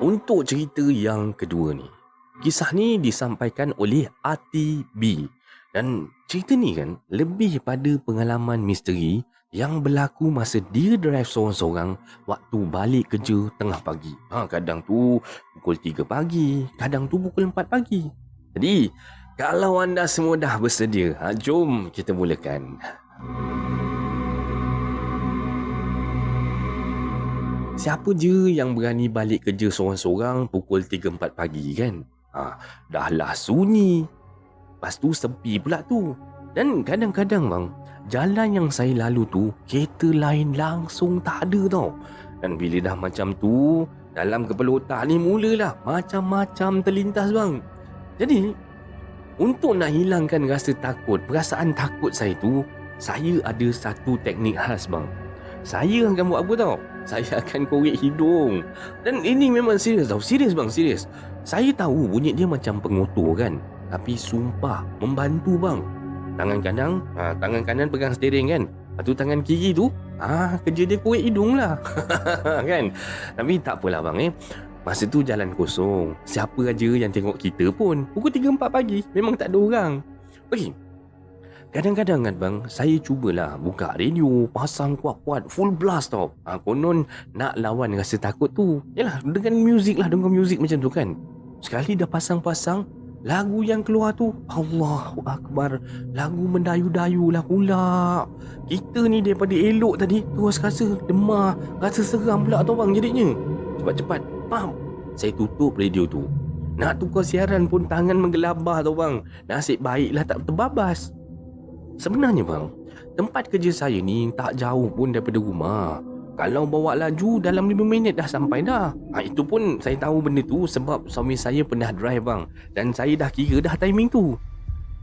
Untuk cerita yang kedua ni, kisah ni disampaikan oleh Ati B. Dan cerita ni kan lebih pada pengalaman misteri yang berlaku masa dia drive seorang-seorang waktu balik kerja tengah pagi. Ha, kadang tu pukul 3 pagi, kadang tu pukul 4 pagi. Jadi, kalau anda semua dah bersedia, ha, jom kita mulakan. Siapa je yang berani balik kerja seorang-seorang pukul 3-4 pagi kan? Ha, dah lah sunyi. Lepas tu sepi pula tu. Dan kadang-kadang bang, jalan yang saya lalu tu, kereta lain langsung tak ada tau. Dan bila dah macam tu, dalam kepala otak ni mulalah macam-macam terlintas bang. Jadi, untuk nak hilangkan rasa takut, perasaan takut saya tu, saya ada satu teknik khas bang. Saya akan buat apa tau? Saya akan korek hidung. Dan ini memang serius tau. Serius bang, serius. Saya tahu bunyi dia macam pengotor kan. Tapi sumpah, membantu bang. Tangan kanan, ha, tangan kanan pegang steering kan. Lepas tu tangan kiri tu, ah ha, kerja dia korek hidung lah. kan? Tapi tak apalah bang eh. Masa tu jalan kosong. Siapa aja yang tengok kita pun. Pukul 3-4 pagi, memang tak ada orang. Okey, Kadang-kadang kan bang, saya cubalah buka radio, pasang kuat-kuat, full blast tau. Ha, konon nak lawan rasa takut tu. Yalah, dengan muzik lah, dengan muzik macam tu kan. Sekali dah pasang-pasang, lagu yang keluar tu, Allahu Akbar. Lagu mendayu-dayu lah pula. Kita ni daripada elok tadi, terus rasa demah, rasa seram pula tau bang jadinya. Cepat-cepat, faham? Saya tutup radio tu. Nak tukar siaran pun tangan menggelabah tau bang. Nasib baiklah tak terbabas. Sebenarnya bang, tempat kerja saya ni tak jauh pun daripada rumah. Kalau bawa laju dalam 5 minit dah sampai dah. Ha, itu pun saya tahu benda tu sebab suami saya pernah drive bang. Dan saya dah kira dah timing tu.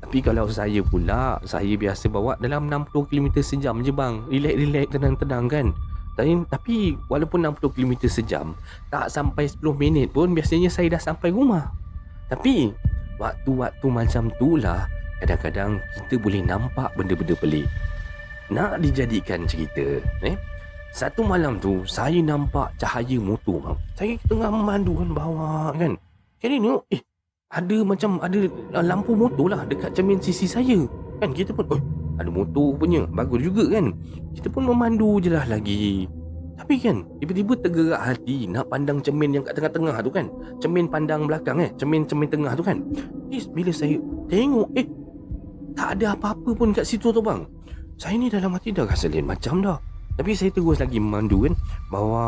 Tapi kalau saya pula, saya biasa bawa dalam 60 km sejam je bang. Relax-relax, tenang-tenang kan. Tapi, tapi walaupun 60 km sejam, tak sampai 10 minit pun biasanya saya dah sampai rumah. Tapi, waktu-waktu macam tu lah, kadang-kadang kita boleh nampak benda-benda pelik. Nak dijadikan cerita, eh? Satu malam tu, saya nampak cahaya motor bang. Saya tengah memandu kan bawah kan. Jadi ni, eh, ada macam ada lampu motor lah dekat cermin sisi saya. Kan kita pun, oh, ada motor punya, bagus juga kan. Kita pun memandu je lah lagi. Tapi kan, tiba-tiba tergerak hati nak pandang cermin yang kat tengah-tengah tu kan. Cermin pandang belakang eh, cermin-cermin tengah tu kan. Jadi bila saya tengok, eh, tak ada apa-apa pun kat situ tu bang. Saya ni dalam hati dah rasa lain macam dah. Tapi saya terus lagi memandu kan Bawa